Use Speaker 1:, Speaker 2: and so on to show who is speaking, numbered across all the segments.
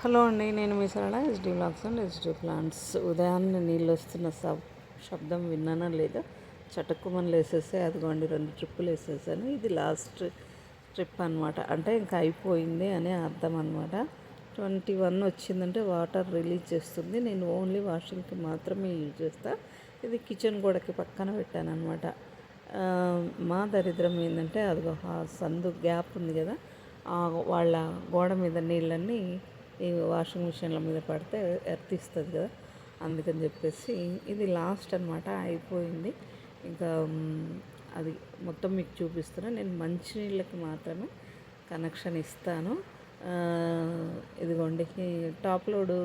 Speaker 1: Hello అండి నేను మీ Sarala HD blogs and HD plants ఉదయాన్నే నీళ్ళు వస్తున్న సబ్ శబ్దం విన్నానా లేదా? చటుక్కుమని వేసేస్తే అదిగోండి రెండు ట్రిప్పులు వేసేసాను. ఇది లాస్ట్ ట్రిప్ అనమాట అంటే ఇంకా అయిపోయింది అనే అర్థం అనమాట ట్వంటీ వన్ వచ్చిందంటే వాటర్ రిలీజ్ చేస్తుంది. నేను ఓన్లీ వాషింగ్కి మాత్రమే యూజ్ చేస్తాను ఇది కిచెన్ గోడకి పక్కన పెట్టాను అనమాట మా దరిద్రం ఏంటంటే అదిగో ఆ సందు గ్యాప్ ఉంది కదా ఆ వాళ్ళ గోడ మీద నీళ్ళన్నీ ఈ వాషింగ్ మిషన్ల మీద పడితే ఎర్తిస్తుంది కదా అందుకని చెప్పేసి ఇది లాస్ట్ అనమాట అయిపోయింది. ఇంకా అది మొత్తం మీకు చూపిస్తున్నా. నేను మంచినీళ్ళకి మాత్రమే కనెక్షన్ ఇస్తాను. ఇదిగోండి టాప్ లోడ్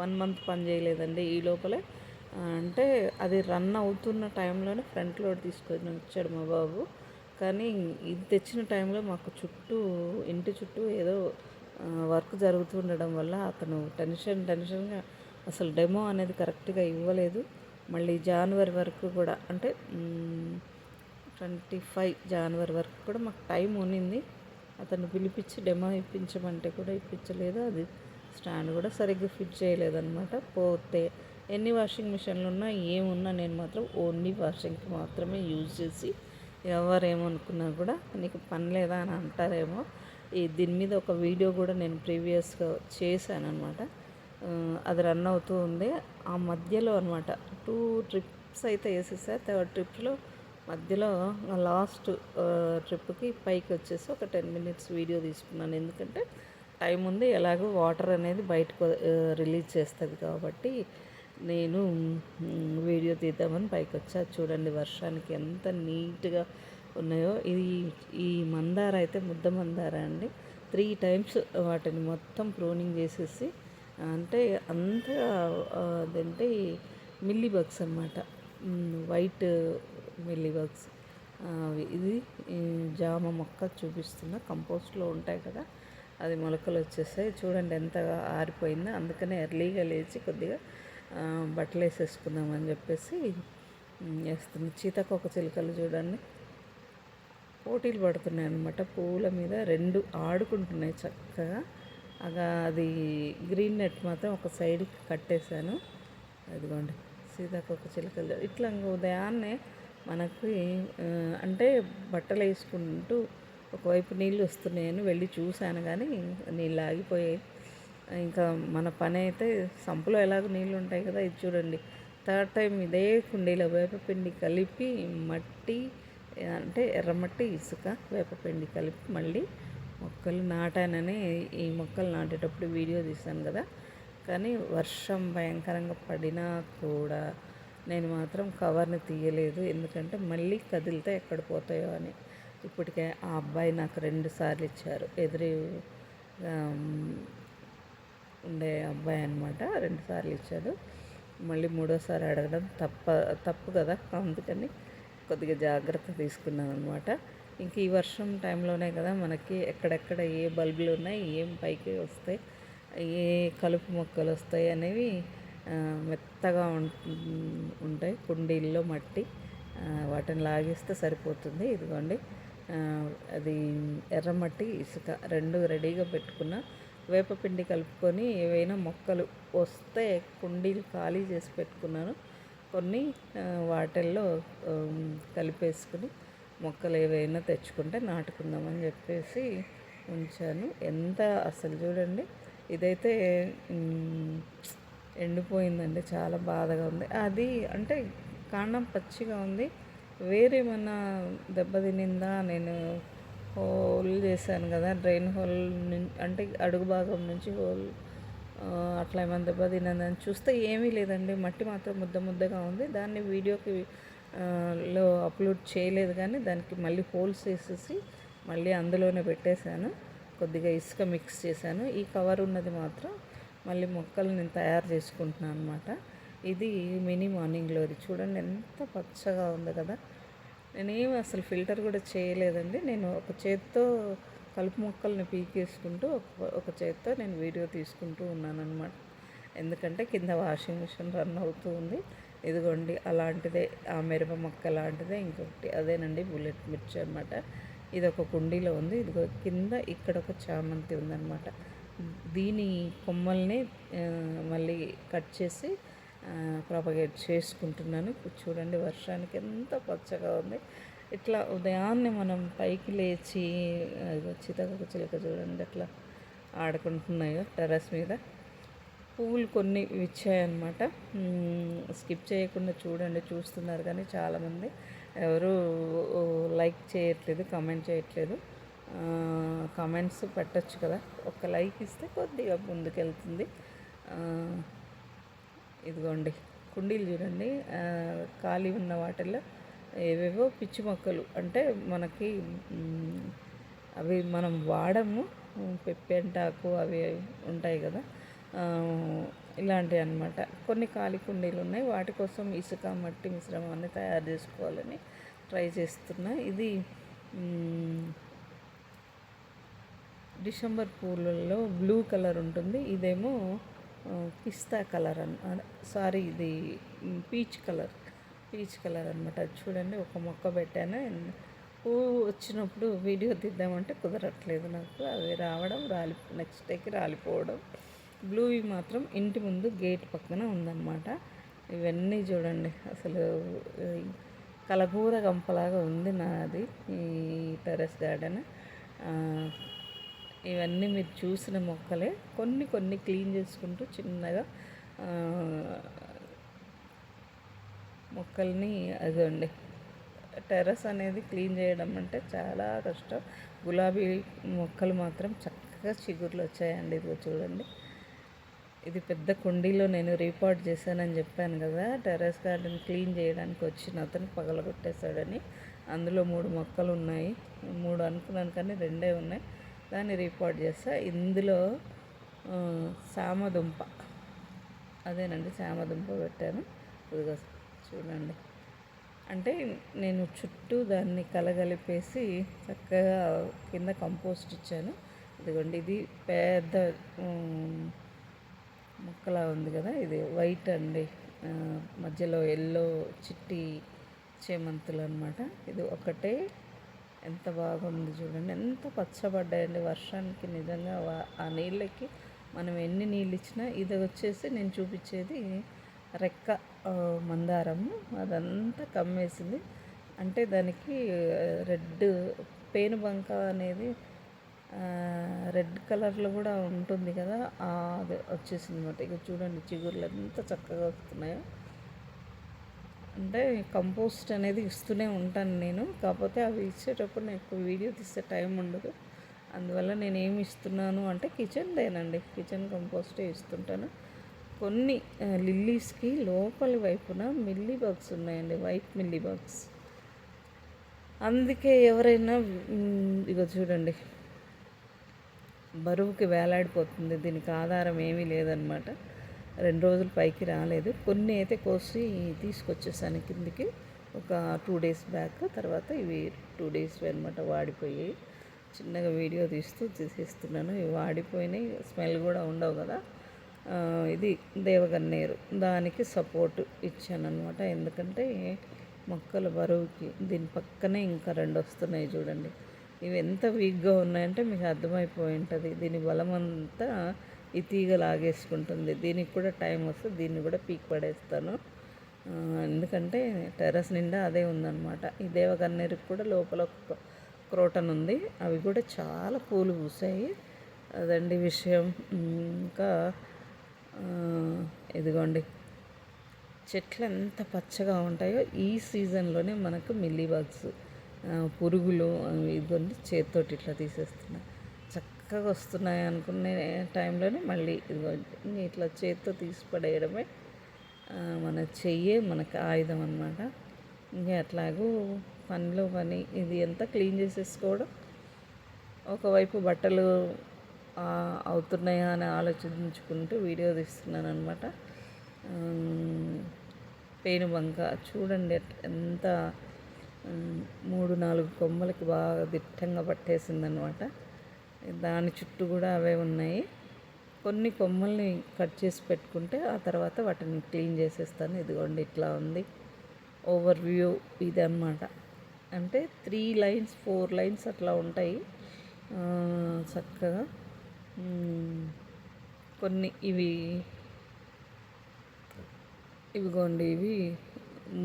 Speaker 1: వన్ మంత్ పని చేయలేదండి ఈ లోపలే. అంటే అది రన్ అవుతున్న టైంలోనే ఫ్రంట్ లోడ్ తీసుకొని వచ్చాడు మా బాబు. కానీ ఇది తెచ్చిన టైంలో మాకు చుట్టూ ఇంటి చుట్టూ ఏదో వర్క్ జరుగుతుండడం వల్ల అతను టెన్షన్ టెన్షన్గా అసలు డెమో అనేది కరెక్ట్గా ఇవ్వలేదు. మళ్ళీ జనవరి వరకు కూడా అంటే ట్వంటీ ఫైవ్ జనవరి వరకు కూడా మాకు టైం ఉన్నింది. అతను పిలిపించి డెమో ఇప్పించమంటే కూడా ఇప్పించలేదు. అది స్టాండ్ కూడా సరిగ్గా ఫిట్ చేయలేదన్నమాట. పోతే ఎన్ని వాషింగ్ మిషన్లు ఉన్నా ఏమున్నా నేను మాత్రం ఓన్లీ వాషింగ్కి మాత్రమే యూజ్ చేసి ఎవరేమనుకున్నా కూడా నీకు పని లేదా అని అంటారేమో. దీని మీద ఒక వీడియో కూడా నేను ప్రీవియస్గా చేశాను అనమాట అది రన్ అవుతూ ఉంది. ఆ మధ్యలో అనమాట టూ ట్రిప్స్ అయితే వేసేసా. థర్డ్ ట్రిప్లో మధ్యలో లాస్ట్ ట్రిప్కి పైకి వచ్చేసి ఒక టెన్ మినిట్స్ వీడియో తీసుకున్నాను. ఎందుకంటే టైం ఉంది ఎలాగో వాటర్ అనేది బయటకు రిలీజ్ చేస్తుంది కాబట్టి నేను వీడియో తీద్దామని పైకి వచ్చా. చూడండి వర్షానికి ఎంత నీట్గా ఉన్నాయో ఇది ఈ మందార అయితే ముద్ద మందార అండి. త్రీ టైమ్స్ వాటిని మొత్తం ప్రూనింగ్ చేసేసి అంటే అంతా అదంటే అదేంటి మిల్లీ బగ్స్ అనమాట వైట్ మిల్లీ బగ్స్ ఇది జామ మొక్క చూపిస్తున్నా కంపోస్ట్లో ఉంటాయి కదా అది మొలకలు వచ్చేసాయి చూడండి ఎంతగా ఆరిపోయిందో అందుకనే ఎర్లీగా లేచి కొద్దిగా బట్టలు వేసేసుకుందామని చెప్పేసి వేస్తుంది చీతకొక చిలుకలు చూడండి. పోటీలు పడుతున్నాయి అనమాట పూల మీద రెండు ఆడుకుంటున్నాయి చక్కగా. అగా అది గ్రీన్ నెట్ మాత్రం ఒక సైడ్కి కట్టేశాను. అదిగోండి సీతాకొక చిలుకలు. ఇట్లా ఇంకా ఉదయాన్నే మనకి అంటే బట్టలు వేసుకుంటూ ఒకవైపు నీళ్ళు వస్తున్నాయని వెళ్ళి చూశాను కానీ నీళ్ళు ఆగిపోయాయి. ఇంకా మన పని అయితే సంపులో ఎలాగో నీళ్ళు ఉంటాయి కదా ఇది చూడండి. థర్డ్ టైం ఇదే కుండీలో వేపపిండి కలిపి మట్టి అంటే ఎర్రమట్టి ఇసుక వేపపిండి కలిపి మళ్ళీ మొక్కలు నాటానని ఈ మొక్కలు నాటేటప్పుడు వీడియో తీశాను కదా. కానీ వర్షం భయంకరంగా పడినా కూడా నేను మాత్రం కవర్ని తీయలేదు. ఎందుకంటే మళ్ళీ కదిలితే ఎక్కడ పోతాయో అని. ఇప్పటికే ఆ అబ్బాయి నాకు రెండు సార్లు ఇచ్చారు. ఎదురు ఉండే అబ్బాయి అనమాట రెండు సార్లు ఇచ్చాడు. మళ్ళీ మూడోసారి అడగడం తప్ప తప్పు కదా. అందుకని కొద్దిగా జాగ్రత్త తీసుకున్నాను అనమాట ఇంక ఈ వర్షం టైంలోనే కదా మనకి ఎక్కడెక్కడ ఏ బల్బులు ఉన్నాయి ఏం పైకి వస్తాయి ఏ కలుపు మొక్కలు వస్తాయి అనేవి మెత్తగా ఉంటాయి. కుండీల్లో మట్టి వాటిని లాగేస్తే సరిపోతుంది. ఇదిగోండి అది ఎర్రమట్టి ఇసుక రెండు రెడీగా పెట్టుకున్న వేపపిండి కలుపుకొని ఏవైనా మొక్కలు వస్తే కుండీలు ఖాళీ చేసి పెట్టుకున్నాను. కొన్ని వాటిల్లో కలిపేసుకుని మొక్కలు ఏవైనా తెచ్చుకుంటే నాటుకుందామని చెప్పేసి ఉంచాను. ఎంత అసలు చూడండి ఇదైతే ఎండిపోయిందండి చాలా బాధగా ఉంది. అది అంటే కాండం పచ్చిగా ఉంది. వేరేమన్నా దెబ్బతినిందా నేను హోల్ చేశాను కదా డ్రైన్ హోల్ అంటే అడుగు భాగం నుంచి హోల్ అట్లా ఏమైనా దెబ్బ తినదని చూస్తే ఏమీ లేదండి. మట్టి మాత్రం ముద్ద ముద్దగా ఉంది. దాన్ని వీడియోకి లో అప్లోడ్ చేయలేదు కానీ దానికి మళ్ళీ హోల్స్ వేసేసి మళ్ళీ అందులోనే పెట్టేశాను. కొద్దిగా ఇసుక మిక్స్ చేశాను. ఈ కవర్ ఉన్నది మాత్రం మళ్ళీ మొక్కలు నేను తయారు చేసుకుంటున్నాను అనమాట ఇది మినీ మార్నింగ్ గ్లోరీ చూడండి ఎంత పచ్చగా ఉంది కదా. నేనేం అసలు ఫిల్టర్ కూడా చేయలేదండి. నేను ఒక చేత్తో కలుపు మొక్కల్ని పీకేసుకుంటూ ఒక ఒక చేత్తో నేను వీడియో తీసుకుంటూ ఉన్నాను అనమాట ఎందుకంటే కింద వాషింగ్ మిషన్ రన్ అవుతూ ఉంది. ఇదిగోండి అలాంటిదే ఆ మిరప మొక్క లాంటిదే ఇంకొకటి. అదేనండి బుల్లెట్ మిర్చి అనమాట ఇది ఒక కుండీలో ఉంది. ఇదిగో కింద ఇక్కడ ఒక చామంతి ఉందన్నమాట. దీని కొమ్మల్ని మళ్ళీ కట్ చేసి ప్రాపగేట్ చేసుకుంటున్నాను. చూడండి వర్షానికి ఎంత పచ్చగా ఉంది. ఇట్లా ఉదయాన్నే మనం పైకి లేచి చితక చిలక చూడండి అట్లా ఆడుకుంటున్నాయో టెర్రస్ మీద. పువ్వులు కొన్ని ఇచ్చాయన్నమాట. స్కిప్ చేయకుండా చూడండి చూస్తున్నారు కానీ చాలామంది. ఎవరు లైక్ చేయట్లేదు కమెంట్ చేయట్లేదు. కమెంట్స్ పెట్టచ్చు కదా. ఒక లైక్ ఇస్తే కొద్దిగా ముందుకెళ్తుంది. ఇదిగోండి కుండీలు చూడండి. ఖాళీ ఉన్న వాటిల్లో ఏవేవో పిచ్చి మొక్కలు. అంటే మనకి అవి మనం వాడము పెప్పెంటాకు అవి ఉంటాయి కదా. ఇలాంటివి అన్నమాట. కొన్ని ఖాళీ కుండీలు ఉన్నాయి. వాటి కోసం ఇసుక మట్టి మిశ్రమాన్ని తయారు చేసుకోవాలని ట్రై చేస్తున్నా. ఇది డిసెంబర్ పూలలో బ్లూ కలర్ ఉంటుంది. ఇదేమో పిస్తా కలర్ అన్ సారీ ఇది పీచ్ కలర్. పీచ్ కలర్ అనమాట చూడండి ఒక మొక్క పెట్టాను. పువ్వు వచ్చినప్పుడు వీడియో తీద్దామంటే కుదరట్లేదు నాకు. అవి రావడం రాలి నెక్స్ట్ డేకి రాలిపోవడం. బ్లూవి మాత్రం ఇంటి ముందు గేట్ పక్కన ఉందన్నమాట. ఇవన్నీ చూడండి అసలు కలకూర గంపలాగా ఉంది నాది ఈ టెర్రస్ గార్డెన్. ఇవన్నీ మీరు చూసిన మొక్కలే. కొన్ని కొన్ని క్లీన్ చేసుకుంటూ చిన్నగా మొక్కల్ని అదండి టెర్రస్ అనేది క్లీన్ చేయడం అంటే చాలా కష్టం. గులాబీ మొక్కలు మాత్రం చక్కగా చిగుర్లు వచ్చాయండి. ఇదిగో చూడండి. ఇది పెద్ద కుండీలో నేను రిపోర్ట్ చేశానని చెప్పాను కదా. టెర్రస్ గార్డెన్ క్లీన్ చేయడానికి వచ్చిన అతను పగలగొట్టేశాడని. అందులో మూడు మొక్కలు ఉన్నాయి. మూడు అనుకున్నాను కానీ రెండే ఉన్నాయి. దాన్ని రిపోర్ట్ చేస్తా. ఇందులో సామదుంప. అదేనండి చామదుంప పెట్టాను. ఇదిగో చూడండి. అంటే నేను చుట్టూ దాన్ని కలగలిపేసి చక్కగా కింద కంపోస్ట్ ఇచ్చాను. ఇదిగోండి ఇది పెద్ద మొక్కలా ఉంది కదా ఇది వైట్ అండి. మధ్యలో ఎల్లో చిట్టి చేమంతులు అనమాట ఇది ఒకటే. ఎంత బాగుంది చూడండి. ఎంత పచ్చబడ్డాయండి. వర్షానికి నిజంగా ఆ నీళ్ళకి మనం ఎన్ని నీళ్ళు ఇచ్చినా ఇది వచ్చేసి నేను చూపించేది రెక్క. మందారము అదంతా కమ్మేసింది. అంటే దానికి రెడ్ పేనుబంక అనేది రెడ్ కలర్లో కూడా ఉంటుంది కదా అది వచ్చేసింది అనమాట ఇక చూడండి చిగురులు ఎంత చక్కగా వస్తున్నాయో. అంటే కంపోస్ట్ అనేది ఇస్తూనే ఉంటాను నేను. కాకపోతే అవి ఇచ్చేటప్పుడు నాకు వీడియో తీసే టైం ఉండదు. అందువల్ల నేను ఏమి ఇస్తున్నాను అంటే కిచెన్దేనండి. కిచెన్ కంపోస్టే ఇస్తుంటాను. కొన్ని లిల్లీస్కి లోపలి వైపున మిల్లీ బగ్స్ ఉన్నాయండి వైట్ మిల్లీ బగ్స్ అందుకే ఎవరైనా మ్, చూడండి. బరువుకి వేలాడిపోతుంది దీనికి ఆధారం ఏమీ లేదనమాట రెండు రోజులు పైకి రాలేదు. కొన్ని అయితే కోసి తీసుకొచ్చేసాను కిందికి. ఒక టూ డేస్ బ్యాక్ తర్వాత ఇవి టూ డేస్ అనమాట వాడిపోయాయి. చిన్నగా వీడియో తీస్తూ తీసేస్తున్నాను. ఇవి వాడిపోయినాయి. స్మెల్ కూడా ఉండవు కదా. ఇది దేవగన్నేరు. దానికి సపోర్ట్ ఇచ్చాను అనమాట ఎందుకంటే మొక్కల బరువుకి దీని పక్కనే ఇంకా రెండు వస్తున్నాయి చూడండి. ఇవి ఎంత వీక్గా ఉన్నాయంటే మీకు అర్థమైపోయి ఉంటుంది. దీని బలం అంతా ఈ తీగ లాగేసుకుంటుంది. దీనికి కూడా టైం వస్తే దీన్ని కూడా పీక్ పడేస్తాను. ఎందుకంటే టెర్రస్ నిండా అదే ఉందన్నమాట. ఈ దేవగన్నేరుకి కూడా లోపల క్రోటన్ ఉంది. అవి కూడా చాలా పూలు పూసాయి. అదండి విషయం. ఇంకా ఇదిగోండి. చెట్లు ఎంత పచ్చగా ఉంటాయో ఈ సీజన్లోనే మనకు మిల్లీబాగ్స్ పురుగులు ఇదిగోండి చేతితోటి ఇట్లా తీసేస్తున్నా. చక్కగా వస్తున్నాయి అనుకునే టైంలోనే మళ్ళీ ఇదిగో ఇంక ఇట్లా చేతితో తీసి పడేయడమే మన చెయ్యే మనకు ఆయుధం అన్నమాట. ఇంకా అట్లాగూ పనిలో పని ఇది ఎంత క్లీన్ చేసేసుకోవడం? ఒకవైపు బట్టలు అవుతున్నాయా అని ఆలోచించుకుంటూ వీడియో తీస్తున్నాను అనమాట పేనుబంక చూడండి ఎంత మూడు నాలుగు కొమ్మలకి బాగా దిట్టంగా పట్టేసిందనమాట దాని చుట్టూ కూడా అవే ఉన్నాయి. కొన్ని కొమ్మల్ని కట్ చేసి పెట్టుకుంటే ఆ తర్వాత వాటిని క్లీన్ చేసేస్తాను. ఇదిగోండి ఇట్లా ఉంది. ఓవర్ వ్యూ ఇది అనమాట అంటే త్రీ లైన్స్ ఫోర్ లైన్స్ అట్లా ఉంటాయి. చక్కగా కొన్ని ఇవి. ఇవిగోండి ఇవి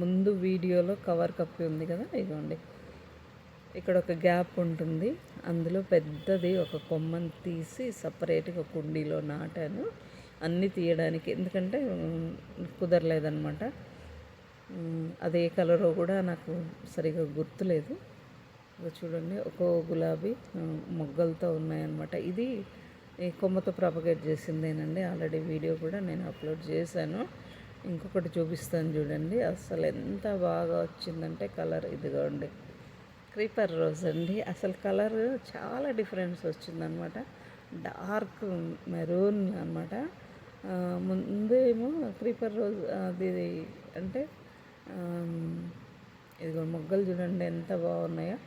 Speaker 1: ముందు వీడియోలో కవర్ కప్పి ఉంది కదా ఇదిగోండి. ఇక్కడ ఒక గ్యాప్ ఉంటుంది. అందులో పెద్దది ఒక కొమ్మని తీసి సపరేట్గా కుండీలో నాటాను. అన్నీ తీయడానికి ఎందుకంటే కుదరలేదనమాట అదే కలరో కూడా నాకు సరిగా గుర్తులేదు. చూడండి ఒక్కో గులాబీ మొగ్గలతో ఉన్నాయన్నమాట. ఇది ఈ కొమ్మతో ప్రాపగేట్ చేసిందేనండి. ఆల్రెడీ వీడియో కూడా నేను అప్లోడ్ చేశాను. ఇంకొకటి చూపిస్తాను చూడండి. అసలు ఎంత బాగా వచ్చిందంటే కలర్ ఇదిగోండి. క్రీపర్ రోజ్ అండి. అసలు కలర్ చాలా డిఫరెన్స్ వచ్చిందనమాట డార్క్ మెరూన్ అనమాట ముందేమో క్రీపర్ రోజ్ అది అంటే ఇదిగో మొగ్గలు చూడండి ఎంత బాగున్నాయో.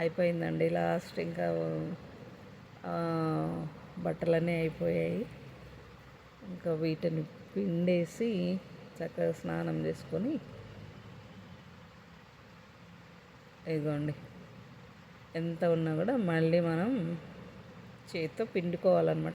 Speaker 1: అయిపోయిందండి లాస్ట్ ఇంకా బట్టలన్నీ అయిపోయాయి. ఇంకా వీటిని పిండేసి చక్కగా స్నానం చేసుకొని ఇదిగోండి ఎంత ఉన్నా కూడా మళ్ళీ మనం చేతితో పిండుకోవాలన్నమాట.